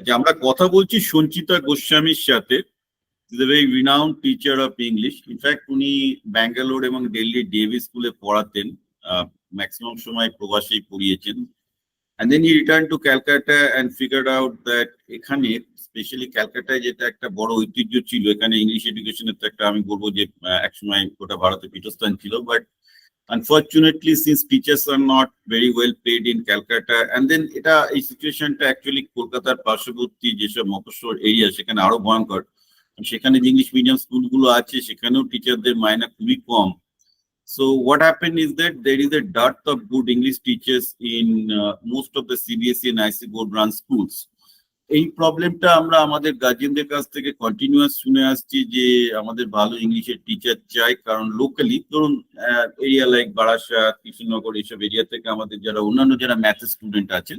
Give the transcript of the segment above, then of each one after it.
আচ্ছা আমরা কথা বলছি সঞ্চিতা গোস্বামীর সাথে is a renowned teacher of English in fact উনি ব্যাঙ্গালোর এবং দিল্লি ডেভি স্কুলে পড়াতেন ম্যাক্সিমাম সময় প্রবাসেই পড়িয়েছেন। And then he return to Calcutta and figure out that এখানে স্পেশালি ক্যালকাটায় যেটা একটা বড় ঐতিহ্য ছিল, এখানে ইংলিশ এডুকেশনের তো একটা, আমি বলব যে একসময় গোটা ভারতে পীঠস্থান ছিল but unfortunately since teachers are not very well paid in calcutta and then এটা এই সিচুয়েশনটা অ্যাকচুয়ালি কলকাতার পার্শ্ববর্তী যেসব মফস্বল এরিয়া সেখানে আরও ভয়ঙ্কর সেখানে যে ইংলিশ মিডিয়াম স্কুলগুলো আছে সেখানেও টিচারদের মাইনা খুবই কম so what happened is that there is a dearth of good english teachers in uh, most of the cbse and ic board run schools এই প্রবলেমটা আমরা আমাদের গার্জিয়ানদের কাছ থেকে কন্টিনিউয়াস শুনে আসছি যে আমাদের ভালো ইংলিশের টিচার চাই, কারণ লোকালি ধরুন এরিয়া লাইক বারাসাত কৃষ্ণনগর এইসব এরিয়া থেকে আমাদের যারা অন্যান্য যারা ম্যাথ স্টুডেন্ট আছেন,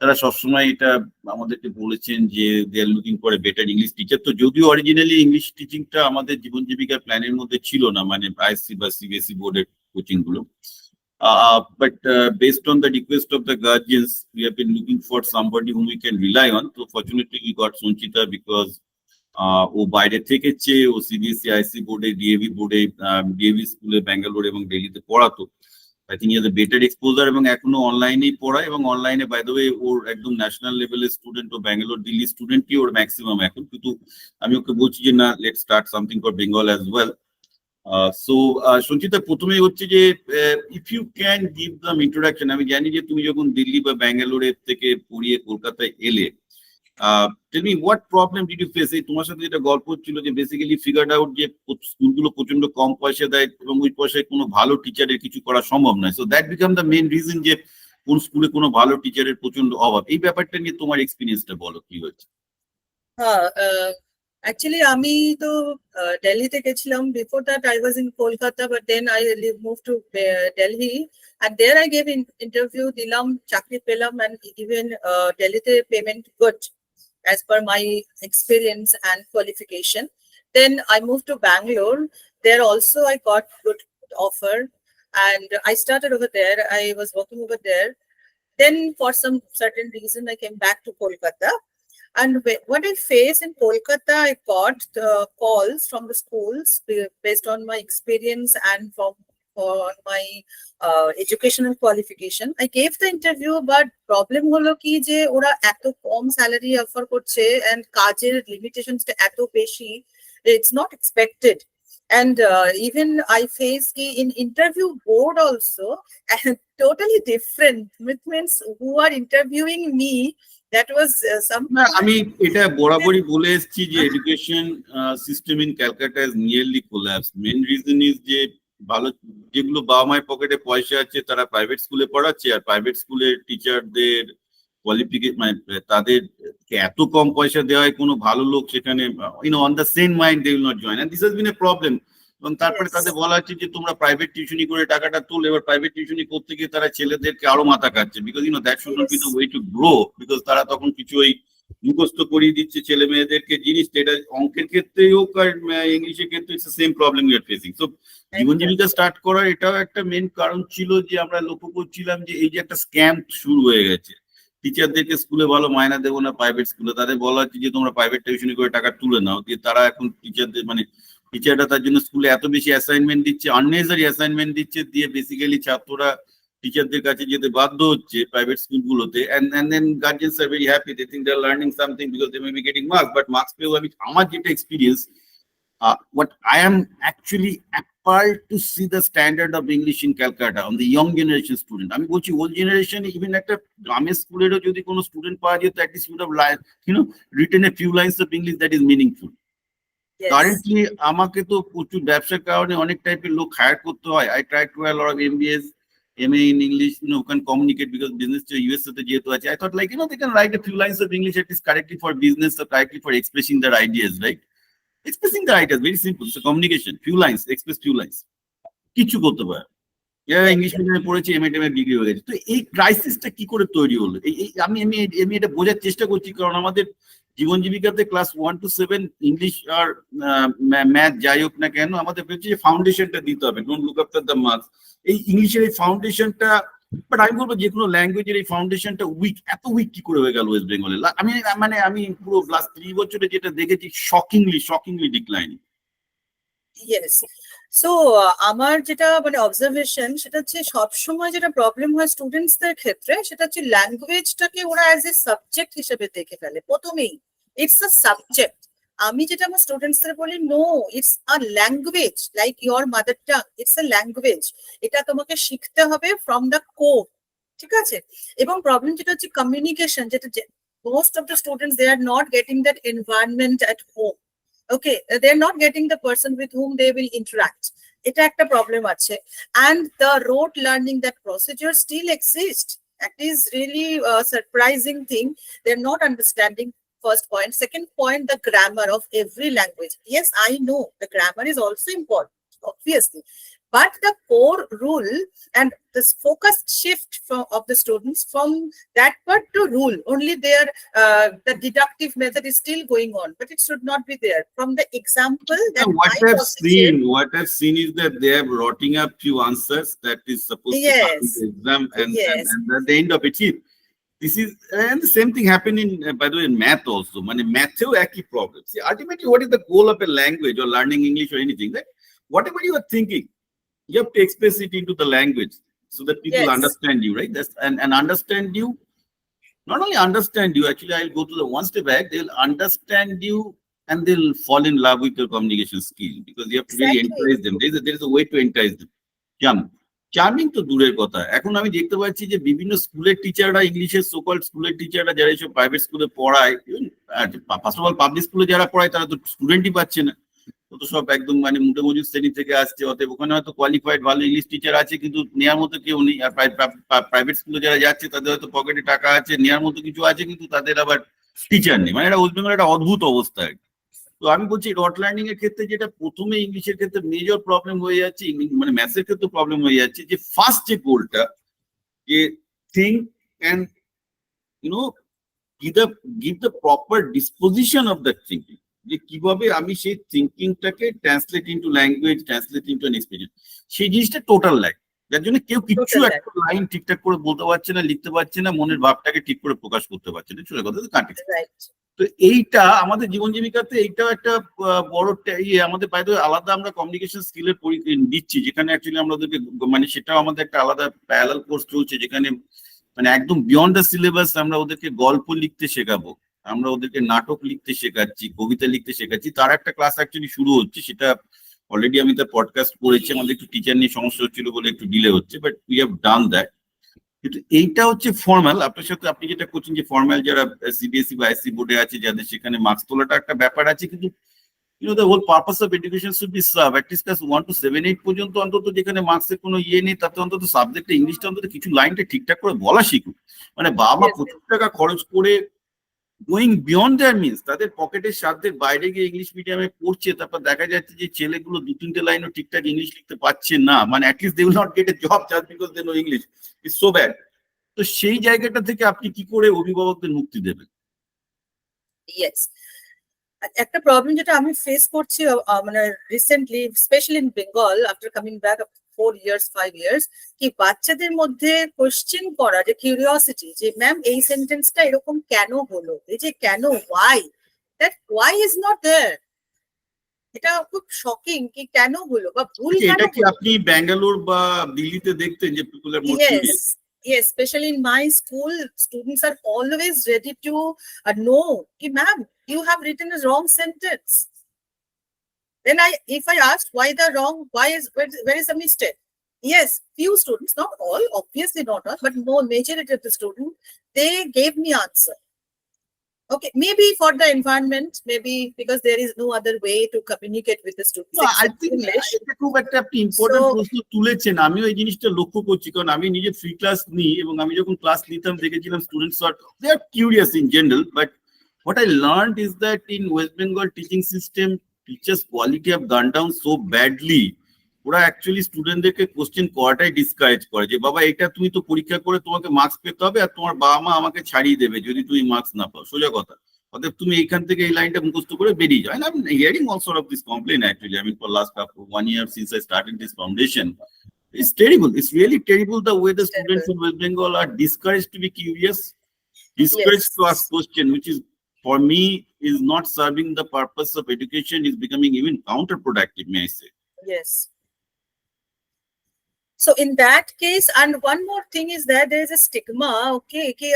তারা সবসময় এটা আমাদেরকে বলেছেন যে they are looking for better English teacher তো যদিও অরিজিনালি ইংলিশ টিচিংটা আমাদের জীবন জীবিকার প্ল্যানের মধ্যে ছিল না মানে আইসি বা সিবিএসই বোর্ডের কোচিংগুলো but uh, based on the request of the guardians, we have been looking for somebody whom we can rely on. So fortunately, we got Sonchita because uh, ও বাইরে থেকেছে ও সিবিএসসি আইসি বোর্ডে ডিএভি বোর্ডে ডিএভি স্কুলে ব্যাঙ্গালোর এবং দিল্লিতে পড়াতো। I think year better exposure এবং এখনও অনলাইনেই পড়ায় এবং অনলাইনে বাই দ্য ওয়ে ওর একদম ন্যাশনাল লেভেলের স্টুডেন্ট ও ব্যাঙ্গালোর দিল্লি স্টুডেন্টই ওর ম্যাক্সিমাম এখন। কিন্তু আমি ওকে বলছি যে না let start something for Bengal as well so Sanchita, প্রথমেই হচ্ছে যে if you can give them introduction আমি জানি যে তুমি যখন দিল্লি বা ব্যাঙ্গালোরের থেকে পড়িয়ে কলকাতায় এলে tell me what problem did you face এই তোমার সাথে যেটা গল্প হচ্ছিল যে বেসিক্যালি ফিগার্ড আউট যে স্কুলগুলো প্রচণ্ড কম পয়সা দেয় এবং ওই পয়সায় কোনো ভালো টিচারের কিছু করা সম্ভব নয়। So that become the main reason যে কোন স্কুলে কোনো ভালো টিচারের প্রচণ্ড অভাব। এই ব্যাপারটা নিয়ে তোমার এক্সপিরিয়েন্সটা বলো, কি হয়েছে? হ্যাঁ অ্যাকচুয়ালি আমি তো দিল্লিতে গেছিলাম before that I was in Kolkata but then I move to Delhi and there I gave in interview দিলাম চাকরি পেলাম and even uh, দিল্লিতে payment good as per my experience and qualification. Then I moved to Bangalore. There also I got good offer and I started over there. I was working over there. Then for some certain reason I came back to Kolkata. And whe- what I faced in Kolkata, I got the calls from the schools ba- based on my experience and from on my uh, educational qualification. I gave the interview, but problem হলো কি যে ওরা এত কম salary offer করছে and কাজের limitations টা এত বেশি it's not expected. And uh, even I face ki in interview board also and totally different. It means who are interviewing me, that was uh, some আমি এটা বরাবরই বলে এসেছি যে education system in Calcutta is nearly collapse main reason is যে ভালো যেগুলো বাবা মায়ের পকেটে পয়সা আছে তারা প্রাইভেট স্কুলে পড়াচ্ছে আর প্রাইভেট স্কুলের টিচারদের কোয়ালিফিকেশন মানে তাদের এত কম পয়সা দেওয়ায় কোনো ভালো লোক সেখানে you know on the same mind they will not join this has been a problem এবং তারপরে তাদের বলা হচ্ছে যে তোমরা প্রাইভেট টিউশনি করে টাকাটা তুল। এবার প্রাইভেট টিউশনি করতে গিয়ে তারা ছেলেদেরকে আরও মাথা কাটছে। Because you know that should not be the way to grow because তারা তখন কিছু ওই মুখস্থ করিয়ে দিচ্ছে ছেলে মেয়েদেরকে জিনিস। এটা অঙ্কের ক্ষেত্রে হোক আর ইংলিশের ক্ষেত্রে it's same problem you are facing so জীবন জীবিকা স্টার্ট করার এটাও একটা মেন কারণ ছিল যে আমরা লক্ষ্য করছিলাম যে এই যে একটা স্ক্যাম শুরু হয়ে গেছে। টিচারদেরকে স্কুলে ভালো মায়না দেবো না প্রাইভেট স্কুলে তাদের বলা হচ্ছে যে, তোমরা প্রাইভেট টিউশনি করে টাকা তুলে নাও। দিয়ে তারা এখন টিচারদের মানে টিচাররা তার জন্য স্কুলে এত বেশি অ্যাসাইনমেন্ট দিচ্ছে আননেসারি অ্যাসাইনমেন্ট দিচ্ছে, দিয়ে বেসিক্যালি ছাত্ররা টিচারদের কাছে যেতে বাধ্য হচ্ছে প্রাইভেট স্কুলগুলোতে and and then guardians are very happy they think they are learning something because they may be getting marks but marks পেয়েও আমি, আমার যেটা experience what I am actually appalled to see the standard of English in Calcutta on the young generation student. আমি বলছি old generation even একটা গ্রামের স্কুলেরও যদি কোনো স্টুডেন্ট পাওয়া যেত at least would have line, you know, written a few lines of English that is meaningful. yes. Currently আমাকে তো প্রচুর ব্যবসার কারণে অনেক টাইপের লোক হায়ার করতে হয় I try to lot of MBS M A in English you know can communicate because business US তে যেহেতু আছে I thought like you know they can write a few lines of English at is correctly for business or correctly for expressing their ideas right The ideas very simple so communication, few lines, express few lines. কিছু করতে পারে। যারা English মিডিয়ামে পড়েছে M A degree হয়ে গেছে। তো এই ক্রাইসিসটা কি করে তৈরি হলো? এই- আমি আমি আমি এটা বোঝার চেষ্টা করছি, কারণ আমাদের জীবন জীবিকাতে class one to seven English R math যাই হোক না কেন, আমাদের হচ্ছে যে ফাউন্ডেশনটা দিতে হবে। Don't look after the marks এই ইংলিশের এই ফাউন্ডেশনটা বাট আমি বলব যে কোনো ল্যাঙ্গুয়েজের এই ফাউন্ডেশনটা উইক এত উইক কি করে হয়ে গেল ওয়েস্ট বেঙ্গলে আমি মানে আমি পুরো লাস্ট থ্রি বছরে যেটা দেখেছি শকিংলি শকিংলি ডিক্লাইনিং সো আমার যেটা মানে অবজারভেশন সেটা হচ্ছে সবসময় যেটা প্রবলেম হয় স্টুডেন্টসদের ক্ষেত্রে সেটা হচ্ছে ল্যাঙ্গুয়েজটাকে ওরা অ্যাজ এ সাবজেক্ট হিসেবে দেখে ফেলে প্রথমেই। ইটস আ সাবজেক্ট আমি যেটা আমার স্টুডেন্টসদের বলি no it's a language like your mother tongue it's a language এটা তোমাকে শিখতে হবে ফ্রম দ্য কোর ঠিক আছে এবং প্রবলেম যেটা হচ্ছে কমিউনিকেশন যেটা most of the students they are not getting that environment at home okay uh, they're not getting the person with whom they will interact এটা একটা প্রবলেম আছে and the rote learning that procedure still exist that is really a surprising thing they're not understanding first point. Second point the grammar of every language. Yes i know the grammar is also important obviously. But the core rule and this focused shift from of the students from that part to rule only their uh, the deductive method is still going on but it should not be there. From the example that what I shared- seen, what I've seen is that they are rotting up few answers that is supposed to come in the exam, and, and, Yes. and at the end of it, this is and the same thing happened in uh, by the way in math also. Mane matheo aki problem. See, ultimately, what is the goal of a language or learning English or anything? That whatever you are thinking, you have to express it into the language so that people yes. understand you, right? That's and, and understand you. Not only understand you, actually, I'll go to the one step back. They'll understand you and they'll fall in love with your communication skill because you have to exactly. really entice them. There is a, there is a way to entice them. Jump. Charming তো দূরের কথা। এখন আমি দেখতে পাচ্ছি যে বিভিন্ন স্কুলের টিচাররা ইংলিশের সোকল স্কুলের টিচাররা যারা এইসব প্রাইভেট স্কুলে পড়ায় ফার্স্ট অফ অল পাবলিক স্কুলে যারা পড়ায়, তারা তো স্টুডেন্টই পাচ্ছে না। তো সব একদম মানে মুটে মজুর শ্রেণি থেকে আসছে, অতএব ওখানে হয়তো কোয়ালিফাইড ভালো ইংলিশ টিচার আছে, কিন্তু নেওয়ার মতো কেউ নেই। আর প্রাইভেট স্কুলে যারা যাচ্ছে, তাদের হয়তো পকেটে টাকা আছে নেওয়ার মতো কিছু আছে, কিন্তু তাদের আবার টিচার নেই। মানে এটা ওয়েস্ট বেঙ্গল একটা অদ্ভুত অবস্থা আর কি। তো আমি বলছি ডট লার্নিং এর ক্ষেত্রে যেটা প্রথমে ইংলিশের ক্ষেত্রে মেজর প্রবলেম হয়ে যাচ্ছে মানে ম্যাথসের ক্ষেত্রে প্রবলেম হয়ে যাচ্ছে, যে ফার্স্ট যে গোলটা যে think and you know give the give the proper disposition of that thinking যে কীভাবে আমি সেই থিঙ্কিংটাকে translate into language translate into an experience সেই জিনিসটা টোটাল ল্যাক যার জন্য কেউ কিচ্ছু একটা লাইন ঠিকঠাক করে বলতে পারছে না লিখতে পারছে না মনের ভাবটাকে ঠিক করে প্রকাশ করতে পারছে না। চলে কথা right. তো এইটা আমাদের জীবন জীবিকাতে এইটা একটা বড় ইয়ে। আমাদের বাইরে আলাদা আমরা কমিউনিকেশন স্কিলের দিচ্ছি যেখানে অ্যাকচুয়ালি আমরা ওদেরকে মানে সেটাও আমাদের একটা আলাদা প্যারালাল কোর্স চলছে যেখানে মানে একদম বিয়ন্ড দ্য সিলেবাস আমরা ওদেরকে গল্প লিখতে শেখাবো। আমরা ওদেরকে নাটক লিখতে শেখাচ্ছি কবিতা লিখতে শেখাচ্ছি। তার একটা ক্লাস অ্যাকচুয়ালি শুরু হচ্ছে সেটা অলরেডি আমি তার পডকাস্ট করেছি আমাদের একটু টিচার নিয়ে সমস্যা হচ্ছিল বলে একটু ডিলে হচ্ছে but we have done that কিন্তু এইটা হচ্ছে ফর্মাল আপনার সাথে আপনি যেটা করছেন যে ফর্মাল যারা সিবিএসসি বা আইসি বোর্ডে আছে যাদের সেখানে মার্কস তোলাটা একটা ব্যাপার আছে কিন্তু you know the whole purpose of education should be serve at least class one to seven eight পর্যন্ত অন্তত যেখানে মার্কসের কোনো ইয়ে নেই তাতে অন্তত সাবজেক্টে ইংলিশটা অন্তত কিছু লাইনটা ঠিকঠাক করে বলা শিখুক মানে বাবা. প্রচুর টাকা খরচ করে গোয়িং বিয়ন্ড দেয়ার মিনস তাদের পকেটের সাধ্যের বাইরে গিয়ে ইংলিশ মিডিয়ামে পড়ছে, তারপর দেখা যাচ্ছে যে ছেলেগুলো দু তিনটে লাইনও ঠিকঠাক ইংলিশ লিখতে পারছে না। মানে at least they will not get a job just because they know English is so bad তো সেই জায়গাটা থেকে আপনি কি করে অভিভাবকদের মুক্তি দেবেন? Yes. একটা প্রবলেম যেটা আমি ফেস করছি মানে recently specially in Bengal after coming back four years five years কি বাচ্চাদের মধ্যে কোশ্চেন করা যে কিউরিওসিটি যে ম্যাম এই সেন্টেন্সটা এরকম কেন হলো এই যে কেন why that why is not there এটা খুব শকিং কি কেন হলো বা ভুল আচ্ছা, কেন এটা কি হলো? আপনি ব্যাঙ্গালোর বা দিল্লিতে দেখতেন যে people are more Yes, yes, especially in my school, students are always ready to uh, know, "Ki, ma'am, you have written a wrong sentence. Then I, if I asked why the wrong, why is, where, where is the mistake? Yes, few students, not all, obviously not all, but more majority of the students, they gave me answer. Okay, maybe for the environment, maybe because there is no other way to communicate with the students. I except think English. এটা খুব একটা আপনি important So- প্রশ্ন তুলেছেন আমিও এই জিনিসটা লক্ষ্য করছি কারণ আমি নিজে ফ্রি ক্লাস নিই এবং আমি যখন ক্লাস নিতাম দেখেছিলাম students R they are curious in general but what I learned is that in West Bengal teaching system, teachers' quality have gone down so badly. ওরা অ্যাকচুয়ালি স্টুডেন্টদেরকে কোশ্চেন করাটাই ডিসকারেজ করে যে বাবা এটা তুমি তো পরীক্ষা করে তোমাকে মার্কস পেতে হবে আর তোমার বাবা মা আমাকে ছাড়িয়ে দেবে যদি তুমি মার্কস না পাও সোজা কথা অতএব তুমি এইখান থেকে এই লাইনটা মুখস্থ করে বেরিয়ে যাও I hearing also of this complain actually I mean for last one year since I started this foundation It's terrible. It's really terrible the way the Terrible. students in West Bengal are discouraged to be curious, discouraged to Yes. ask question, which is for me is not serving the purpose of education, is becoming even counterproductive, may I say. Yes. So in that case, and one more thing is that there is a stigma, okay, কি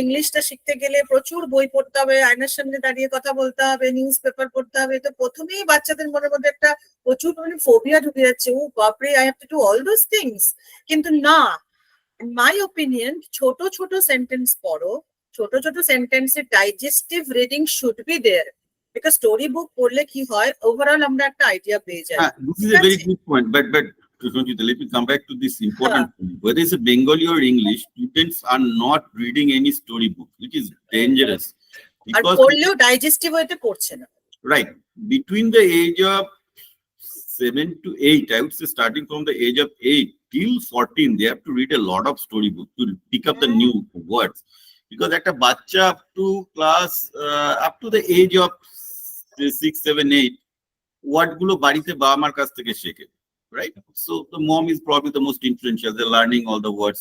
ইংলিশটা শিখতে গেলে প্রচুর বই পড়তে হবে আয়নার সামনে দাঁড়িয়ে কথা বলতে হবে নিউজ পেপার পড়তে হবে তো প্রথমেই বাচ্চাদের মনের মধ্যে একটা প্রচুর মানে ফোবিয়া ঢুকে যাচ্ছে ও বাপরে I have to do all those things কিন্তু না মাই ওপিনিয়ন ছোট ছোট সেন্টেন্স পড়ো ছোট ছোট সেন্টেন্সের digestive reading should be there because story book পড়লে কি হয় ওভারঅল আমরা একটা আইডিয়া পেয়ে যাই Ah, this is a very That's it. good point, but but Sanjita, let me come back to this important point. Whether it's a Bengali or English, students are not reading any storybook, which is dangerous. R Because পড়লেও digestive হইতে পড়ছে না right between the age of seven to eight, I would say starting from the age of eight till 14, they have to read a lot of storybook to pick up the Mm. new words. Because at a bacha up to class, uh, up to the age of say, six, seven, eight, what গুলো বাড়িতে বাবা মার কাছ থেকে শেখে, right? So the mom is probably the most influential. They're learning all the words.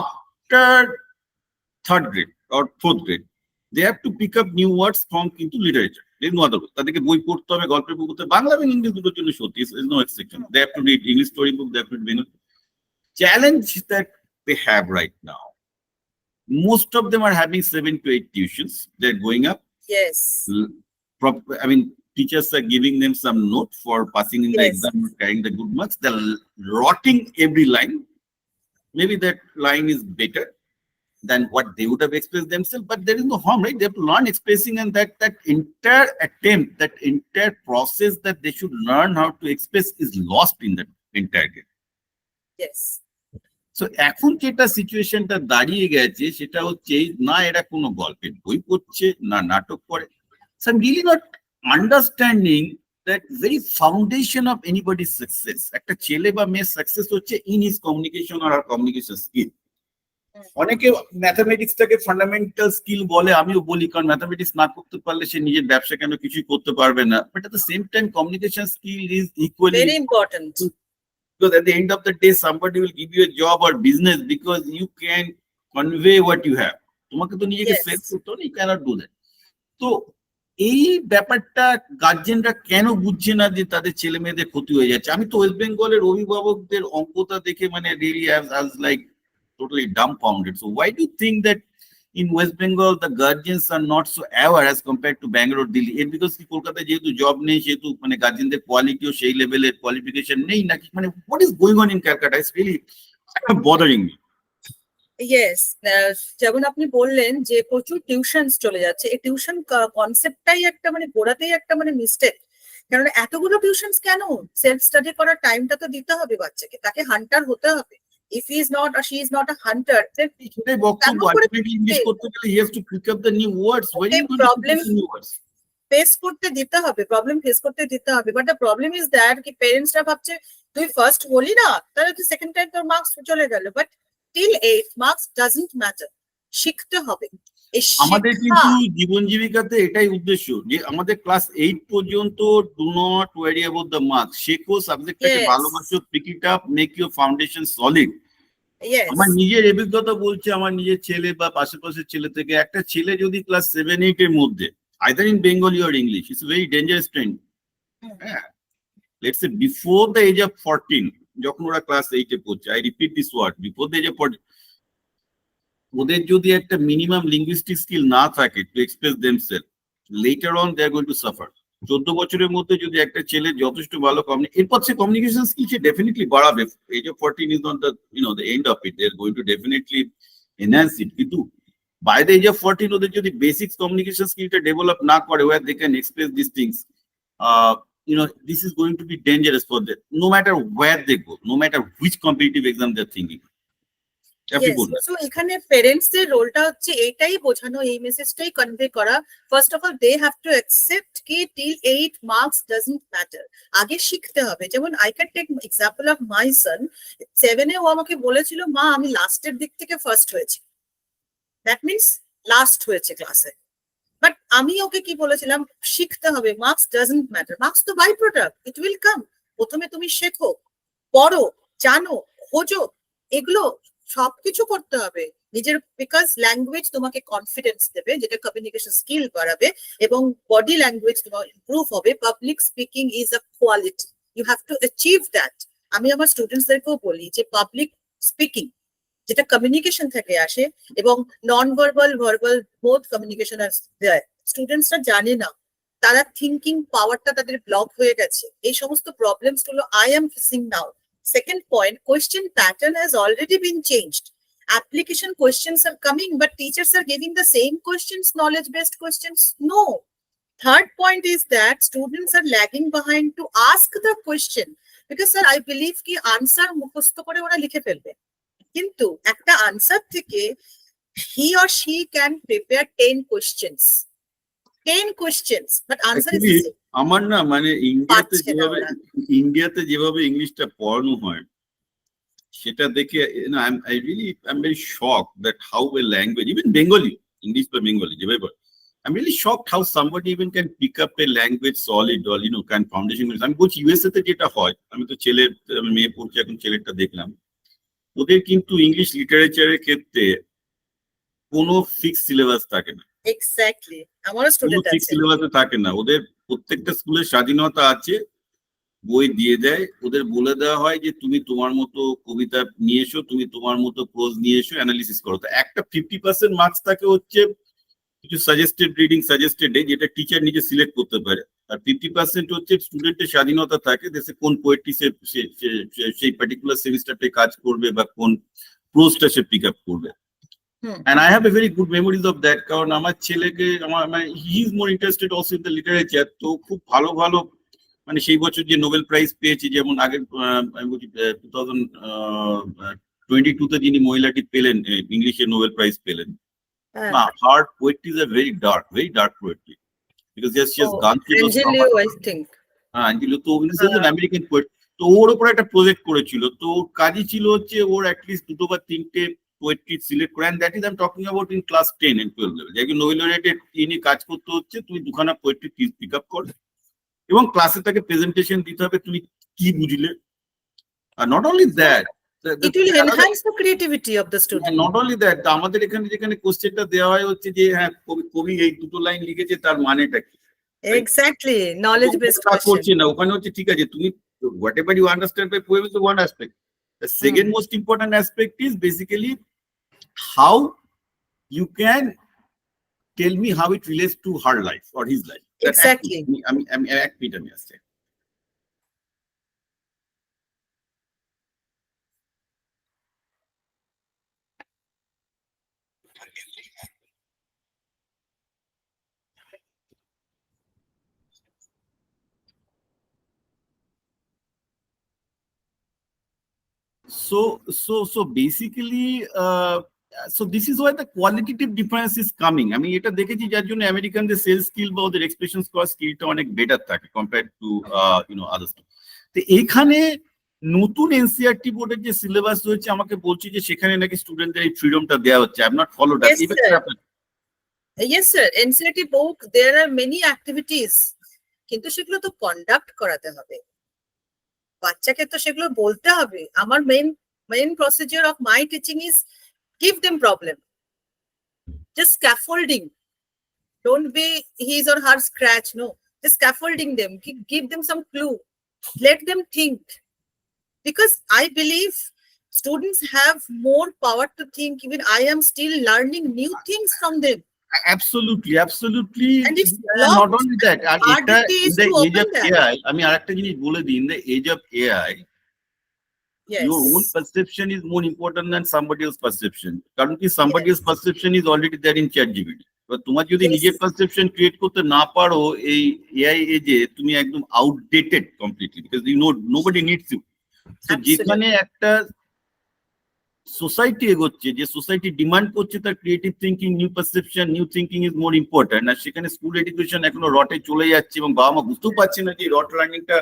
After third grade or fourth grade, they have to pick up new words from into literature. There's no other way. তাদেরকে বই পড়তে হবে গল্পের বই পড়তে হবে। বাংলা এবং English দুটোর জন্য সত্যি is no exception. They have to read English story book, they have to read Bengali. Challenge that they have right now. most of them are having seven to eight tuitions. They're going up. Yes. I mean, teachers are giving them some note for passing in yes. the exam, carrying the good marks. They're rotting every line. Maybe that line is better than what they would have expressed themselves, but there is no harm, right? They have to learn expressing, and that that entire attempt, that entire process that they should learn how to express is lost in that entire game. Yes. So এখন যেটা সিচুয়েশনটা দাঁড়িয়ে গেছে, সেটা হচ্ছে না এরা কোনো গল্পের বই পড়ছে, না, নাটক করে so really not understanding that very foundation of anybody success একটা ছেলে বা মেয়ের সাকসেস হচ্ছে ইন হিজ কমিউনিকেশন আর কমিউনিকেশন স্কিল অনেকে ম্যাথামেটিক্সটাকে ফান্ডামেন্টাল স্কিল বলে, আমিও বলি, কারণ ম্যাথামেটিক্স না করতে পারলে সে নিজের ব্যবসা কেন কিছুই করতে পারবে না। But at the same time communication skill is equally very important because at the end of the day somebody will give you a job or business because you can convey what you have তোমাকে তো নিজেকে Yes. করতে হবে you cannot do that তো এই ব্যাপারটা গার্জেনরা কেন বুঝছে না যে তাদের ছেলে মেয়েদের ক্ষতি হয়ে যাচ্ছে আমি তো ওয়েস্ট বেঙ্গলের অভিভাবকদের অঙ্কটা দেখে মানে রিয়েলি আজ like totally dumbfounded so why do you think that in West Bengal, the guardians are not so aware as compared to Bangalore, Delhi. এর because কি কলকাতায় যেহেতু জব নেই, সেহেতু মানে গার্জেনদের কোয়ালিটিও সেই লেভেলের কোয়ালিফিকেশন নেই নাকি? মানে what is going on in Calcutta it's really bothering me yes যেমন আপনি বললেন যে প্রচুর টিউশনস চলে যাচ্ছে। এই টিউশন কনসেপ্টটাই একটা মানে গোড়াতেই একটা মানে মিস্টেক কারণ এতগুলো টিউশনস কেন? সেলফ স্টাডি করার টাইমটা তো দিতে হবে বাচ্চাকে। তাকে হান্টার হতে হবে। If he is not she is not a hunter সেটাই বক্তব্য কেমন করে আলটিমেটলি ইংলিশ শিখবে? করতে গেলে he has to pick up the new words why Okay, you problem- new words face করতে দিতে হবে প্রবলেম ফেস করতে দিতে হবে but the problem is that কি পেরেন্টসরা ভাবছে তুই ফার্স্ট বলি না তাহলে তুই সেকেন্ড টাইম তোর মার্কস চলে গেল but till eight marks doesn't matter শিখতে হবে এই আমাদের কিন্তু জীবন জীবিকাতে এটাই উদ্দেশ্য যে আমাদের ক্লাস এইট পর্যন্ত do not worry about the marks শেখো সাবজেক্টটাকে. ভালোবাসো pick it up make your foundation solid আমার নিজের অভিজ্ঞতা বলছে আমার নিজের ছেলে বা পাশেপাশের ছেলে থেকে একটা ছেলে যদি ক্লাস সেভেন এইট এর মধ্যে either in Bengali or English it's very dangerous trend হ্যাঁ। Let's before the age of fourteen যখন ওরা ক্লাস এইটে পড়ছে I repeat this word before the age of ওদের যদি একটা মিনিমাম লিঙ্গুইস্টিক স্কিল না থাকে to express themselves later on they are going to suffer চোদ্দ বছরের মধ্যে যদি একটা ছেলে যথেষ্ট ভালো কমিউনি এরপর সে কমিউনিকেশন স্কিল সে ডেফিনেটলি বাড়াবে। Age of fourteen is not the you the end of it they are going to definitely enhance it কিন্তু by the age of fourteen ওদের যদি বেসিক্স কমিউনিকেশন স্কিলটা ডেভেলপ না করে where they can express this things you know, this is going to be dangerous for them, no matter where they go, no matter which competitive exam they're thinking. So এখানে parents এর রোলটা হচ্ছে এটাই বোঝানো এই মেসেজটাই কনভে করা। First of all they have to accept কি till eight marks doesn't matter আগে শিখতে হবে। যেমন I can take example of my son সেভেনে ও আমাকে বলেছিল মা আমি লাস্টের দিক থেকে ফার্স্ট হয়েছি। দ্যাট মিনস লাস্ট হয়েছে ক্লাসে বাট আমি ওকে কি বলেছিলাম? শিখতে হবে। মার্কস ডাজন্ট ম্যাটার মার্কস তো by product it will come প্রথমে তুমি শেখো পড়ো জানো খোঁজো। এগুলো সবকিছু করতে হবে। নিজের বিকজ ল্যাঙ্গুয়েজ তোমাকে কনফিডেন্স দেবে, যেটা কমিউনিকেশন স্কিল বাড়াবে এবং বডি ল্যাঙ্গুয়েজ তোমার ইমপ্রুভ হবে। Public speaking is a quality you have to achieve that আমি আমার স্টুডেন্টসদেরকেও বলি যে পাবলিক স্পিকিং যেটা কমিউনিকেশন থেকে আসে এবং non verbal verbal both communication দেয়। স্টুডেন্টসরা জানে না, তারা থিঙ্কিং পাওয়ারটা তাদের ব্লক হয়ে গেছে। এই সমস্ত প্রবলেমসগুলো I am facing now Second point, question pattern has already been changed. Application questions are coming, but teachers are giving the same questions, knowledge-based questions. No. Third point is that students are lagging behind to ask the question. Because sir, I believe কি answer মুখস্থ করে ওরা লিখে ফেলবে। কিন্তু একটা answer থেকে he or she can prepare 10 questions. 10 questions, but answer is the Actually, same. আমার না মানে ইন্ডিয়াতে যেভাবে ইন্ডিয়াতে যেভাবে ইংলিশটা পড়ানো হয় সেটা দেখে না I really I am very shock that how a language even Bengali English বা বেঙ্গলি যেভাবে পড়ে I am really shocked how somebody even can pick up a language solid all you know can foundation আমি বলছি USA তে যেটা হয় আমি তো ছেলের মেয়ে পড়ছে এখন ছেলেরটা দেখলাম ওদের কিন্তু ইংলিশ লিটারেচারের ক্ষেত্রে কোনো ফিক্স সিলেবাস থাকে না Exactly. আমারও স্টুডেন্ট ফিক্স আছে। সিলেবাসে থাকে না ওদের প্রত্যেকটা স্কুলের স্বাধীনতা আছে, বই দিয়ে দেয়। ওদের বলে দেওয়া হয় যে, তুমি তোমার মতো কবিতা নিয়ে এসো, তুমি তোমার মতো প্রোজ নিয়ে এসো অ্যানালিসিস করো। তো একটা ফিফটি পার্সেন্ট মার্কস থাকে হচ্ছে কিছু সাজেস্টেড রিডিং সাজেস্টেড যেটা টিচার নিজে সিলেক্ট করতে পারে। আর ফিফটি পার্সেন্ট হচ্ছে স্টুডেন্টের স্বাধীনতা থাকে দেশে কোন পোয়েট্রি সে সেই পার্টিকুলার সেমিস্টারটে কাজ করবে বা কোন প্রোজটা সে পিক আপ করবে। And I have a very good memories of that কারণ আমার ছেলেকে আমার he is more interested also in the literature তো খুব ভালো ভালো মানে সেই বছর যে নোবেল প্রাইজ পেয়েছে যেমন আহ, আমি বলছি টু থাউজেন্ড টোয়েন্টি টু তে যিনি মহিলাটি পেলেন ইংলিশে নোবেল প্রাইজ পেলেন হ্যাঁ। না hard poetries R very dark very dark poetry because just just গান. হ্যাঁ তো হ্যাঁ। আমেরিকান পোয়েট তো ওর উপর একটা প্রজেক্ট করেছিল তো ওর কাজই ছিল হচ্ছে ওর অ্যাটলিস্ট দুটো বা তিনটে পোয়েট্রি সিলেক্ট করে that is I am talking about in class ten and twelve level একজন নোবেল লরিয়েটেড নিয়ে কাজ করতে হচ্ছে তুমি দুখানা পোয়েট্রি পিক আপ কর এবং ক্লাসে তাকে প্রেজেন্টেশন দিতে হবে তুমি কি বুঝলে? আর not only that It will enhance the creativity of the student. Not only that আমাদের এখানে যেখানে কোশ্চেনটা দেওয়া হয় হচ্ছে যে হ্যাঁ কবি এই দুটো লাইন লিখেছে তার মানেটা কি? Knowledge based তা করছে না ওখানে হচ্ছে ঠিক আছে তুমি whatever you understand by poem is one aspect the second most important aspect is basically How you can tell me how it relates to her life or his life Exactly. আমি আমি এক মিনিট আমি আসছি so so so basically uh, so this is why the qualitative difference is coming. আমি এটা দেখেছি যার জন্য আমেরিকানদের সেলস স্কিল বা ওদের এক্সপ্রেশন করার স্কিলটা অনেক বেটার থাকে compare to you know others তো এখানে নতুন এনসিআরটি বোর্ডের যে সিলেবাস রয়েছে আমাকে বলছি যে সেখানে নাকি স্টুডেন্টদের এই ফ্রিডমটা দেওয়া হচ্ছে। I am not follow that Yes, sir. Yes, sir, NCERT book, there are many activities. কিন্তু সেগুলো তো কন্ডাক্ট করাতে হবে। বাচ্চাকে তো সেগুলো বলতে হবে। আমার main main procedure of my teaching is Give them problem just scaffolding don't be his or her scratch no just scaffolding them give them some clue let them think because i believe students have more power to think even i am still learning new things from them absolutely absolutely And it's not blocked. Only that R Our এটা duty in is the to age open of that. AI আমি আরেকটা জিনিস বলে দিই in the age of AI yes. your own perception is more important than somebody else's perception. কারণ কি somebody else's perception is already there in chat gpt এবার তোমার যদি Yes. নিজের পারসেপশন ক্রিয়েট করতে না পারো এই এআই এজে তুমি একদম outdated completely because you know nobody needs you তো Absolutely. যেখানে একটা সোসাইটি এগোচ্ছে যে সোসাইটি ডিমান্ড করছে তার creative thinking new perception new thinking is more important আর সেখানে স্কুল এডুকেশন এখনও রটে চলে যাচ্ছে এবং বাবা মা বুঝতেও পারছে না যে rote লার্নিংটা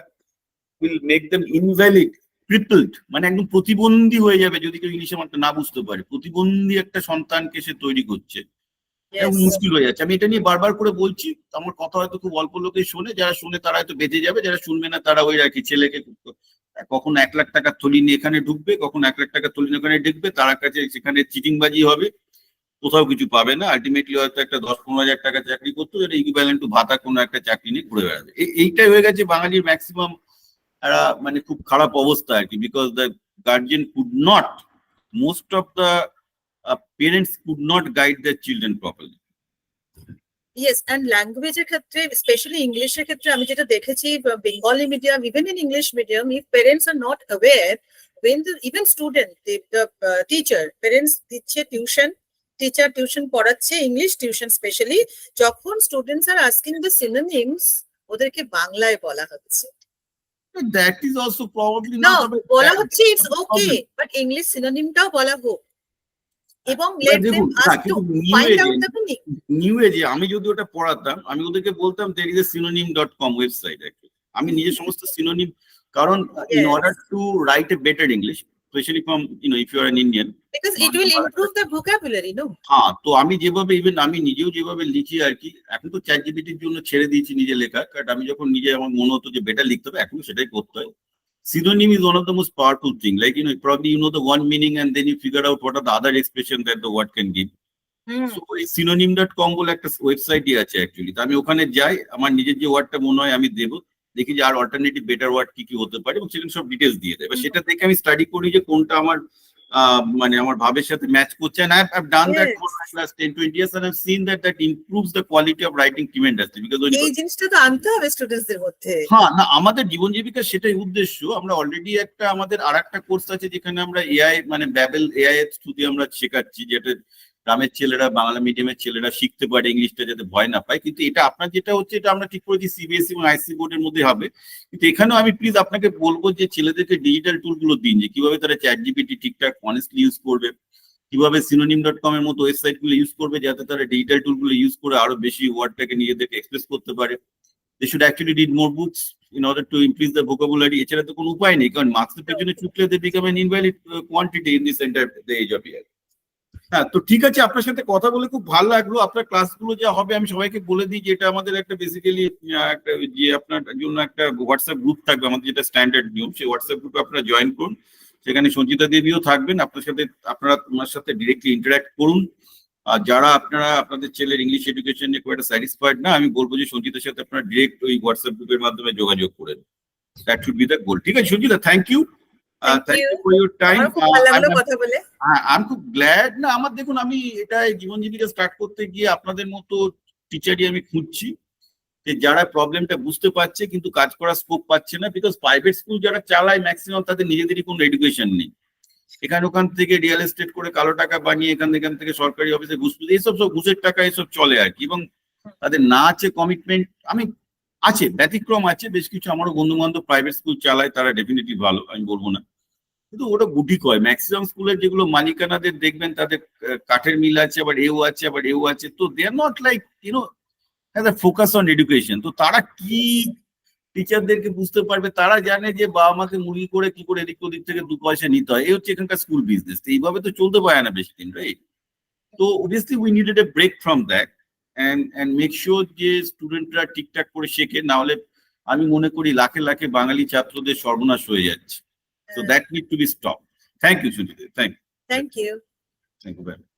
will make them invalid crippled মানে একদম প্রতিবন্ধী হয়ে যাবে যদি কেউ ইংলিশে মাত্র না বুঝতে পারে। প্রতিবন্ধী একটা সন্তানকে সে তৈরি করছে। মুশকিল হয়ে যাচ্ছে। আমি এটা নিয়ে বারবার করে বলছি আমার কথা হয়তো খুব অল্প লোকে শোনে যারা শুনে তারা হয়তো বেঁচে যাবে যারা শুনবে না তারা ওই রাখি ছেলেকে কখনো এক লাখ টাকার থলি নিয়ে এখানে ঢুকবে কখনো এক লাখ টাকার থলি নিয়ে ওখানে ঢুকবে তার কাছে সেখানে চিটিংবাজি হবে কোথাও কিছু পাবে না। আলটিমেটলি হয়তো একটা দশ পনেরো হাজার টাকা চাকরি করতো যেটা ইকুইভ্যালেন্ট টু ভাতা কোনো একটা চাকরি নিয়ে ঘুরে বেড়াবে। এইটাই হয়ে গেছে বাঙালির ম্যাক্সিমাম মানে খুব খারাপ অবস্থা আর কি because the guardian could not most of the parents could not guide the children properly yes and ল্যাঙ্গুয়েজের ক্ষেত্রে স্পেশালি ইংলিশের ক্ষেত্রে আমি যেটা দেখেছি Bengali medium even in English medium if parents are not aware when the even student the, the uh, teacher parents দিচ্ছে tuition teacher tuition পড়াচ্ছে English tuition specially যখন students are asking the synonyms ওদেরকে বাংলায় বলা হচ্ছে। That is also probably না বলা হচ্ছে ইটস ওকে বাট ইংলিশ সিনোনিমটাও বলা হোক এবং let them ask to find out the meaning new এজে আমি যদি ওটা পড়াতাম আমি ওদেরকে বলতাম there is a synonym dot com website আমি নিজে সমস্ত সিনোনিম কারণ in Yes. Order to write a better English specially from you know if you are an Indian because it will improve the vocabulary no হ্যাঁ তো আমি যেভাবে even আমি নিজেও যেভাবে লিখি আর কি এখন তো চ্যাট জিপিটির জন্য ছেড়ে দিয়েছি নিজে লেখা কারণ আমি যখন নিজে আমার মনে হতো যে বেটার লিখতে হবে এখন সেটাই করতে হয় synonym is one of the most powerful thing like you know probably you know the one meaning and then you figure out what are the other expression that the word can give Hmm. So এই synonym dot com বলে একটা ওয়েবসাইটই আছে actually তো আমি ওখানে যাই আমার নিজের যে ওয়ার্ডটা মনে হয় আমি দেবো দেখি যে আর অল্টারনেটিভ বেটার ওয়ার্ড কি কি হতে পারে এবং সেখানে সব ডিটেলস দিয়ে দেয়। এবার সেটা দেখে আমি স্টাডি করি যে কোনটা আমার মানে আমার ভাবের সাথে ম্যাচ করছে। না that Yes. for the last 10 20 years and I've seen that that improves the quality of writing tremendously because when এই জিনিসটা তো আনতে হবে স্টুডেন্টসদের মধ্যে। হ্যাঁ না আমাদের জীবন জীবিকা সেটাই উদ্দেশ্য। আমরা অলরেডি একটা আমাদের আর একটা কোর্স আছে যেখানে আমরা এআই মানে ব্যাবেল এআই এর থ্রুতে আমরা শেখাচ্ছি যেটা গ্রামের ছেলেরা বাংলা মিডিয়ামের ছেলেরা শিখতে পারে ইংলিশটা যাতে ভয় না পায়। কিন্তু এটা আপনার যেটা হচ্ছে এটা আমরা ঠিক করেছি সিবিএসসি এবং আইসি বোর্ডের মধ্যে হবে। কিন্তু এখানেও আমি প্লিজ আপনাকে বলব যে ছেলেদেরকে ডিজিটাল টুলগুলো দিন যে কীভাবে তারা চ্যাট জিপিটি ঠিকঠাক অনেস্টলি ইউজ করবে কীভাবে সিনোনিম ডট কম এর মতো ওয়েবসাইটগুলো ইউজ করবে যাতে তারা ডিজিটাল টুলগুলো ইউজ করে আরও বেশি ওয়ার্ডটাকে নিজেদেরকে এক্সপ্রেস করতে পারে। They should actually read more books in order to increase the vocabulary এছাড়া তো কোনো উপায় নেই কারণ মার্কসের পেছনে they become an invalid uh, quantity in this entire the age of year হ্যাঁ তো ঠিক আছে, আপনার সাথে কথা বলে খুব ভালো লাগল। আপনার ক্লাসগুলো যা হবে, আমি সবাইকে বলে দিই যে এটা আমাদের একটা বেসিক্যালি একটা যে আপনার জন্য একটা হোয়াটসঅ্যাপ গ্রুপ থাকবে, আমাদের যেটা স্ট্যান্ডার্ড নিয়ম সেই হোয়াটসঅ্যাপ গ্রুপে আপনারা জয়েন করুন। সেখানে সঞ্চিতা দেবীও থাকবেন, আপনার সাথে, আপনারা তোমার সাথে ডিরেক্টলি ইন্টারাক্ট করুন। আর যারা আপনারা, আপনাদের ছেলের ইংলিশ এডুকেশন নিয়ে খুব একটা স্যাটিসফাইড না, আমি বলব যে সঞ্চিতার সাথে আপনারা ডিরেক্ট ওই হোয়াটসঅ্যাপ গ্রুপের মাধ্যমে যোগাযোগ করেন that should be the goal ঠিক আছে, Sanchita thank you thank you for your time আমি খুব গ্ল্যাড না আমার দেখুন আমি এটা জীবন জীবিকা স্টার্ট করতে গিয়ে আপনাদের মতো টিচারই আমি খুঁজছি যে যারা প্রবলেমটা বুঝতে পারছে কিন্তু কাজ করার স্কোপ পাচ্ছে না বিকজ প্রাইভেট স্কুল যারা চালায় ম্যাক্সিমাম তাদের নিজেদেরই কোনো এডুকেশন নেই। এখানে ওখান থেকে রিয়েল এস্টেট করে কালো টাকা বানিয়ে এখান এখান থেকে সরকারি অফিসে ঘুষ এইসব সব ঘুষের টাকা এইসব চলে আর কি এবং তাদের না আছে কমিটমেন্ট আমি আছে ব্যতিক্রম আছে বেশ কিছু আমারও বন্ধু বান্ধব প্রাইভেট স্কুল চালায় তারা ডেফিনেটলি ভালো আমি বলব না। কিন্তু ওটা গুটি কয়? ম্যাক্সিমাম স্কুলের যেগুলো মালিকানাদের দেখবেন, তাদের কাঠের মিল আছে, আবার এও আছে, আবার এও আছে। তো they are not like you know focus on education তো তারা কি টিচারদেরকে বুঝতে পারবে? তারা জানে যে বাবা মাকে মুরগি করে কি করে এদিক ওদিক থেকে দু পয়সা নিতে হয়। এই হচ্ছে এখানকার স্কুল বিজনেস এইভাবে তো চলতে পারে না বেশি দিন রাইট তো obviously we needed a break from that and and make sure যে স্টুডেন্টরা ঠিকঠাক করে শেখে। না হলে আমি মনে করি লাখে লাখে বাঙালি ছাত্রদের সর্বনাশ হয়ে যাচ্ছে। So that needs to be stopped. Thank you, Sunita. Thank you. Thank you. Thank you very much.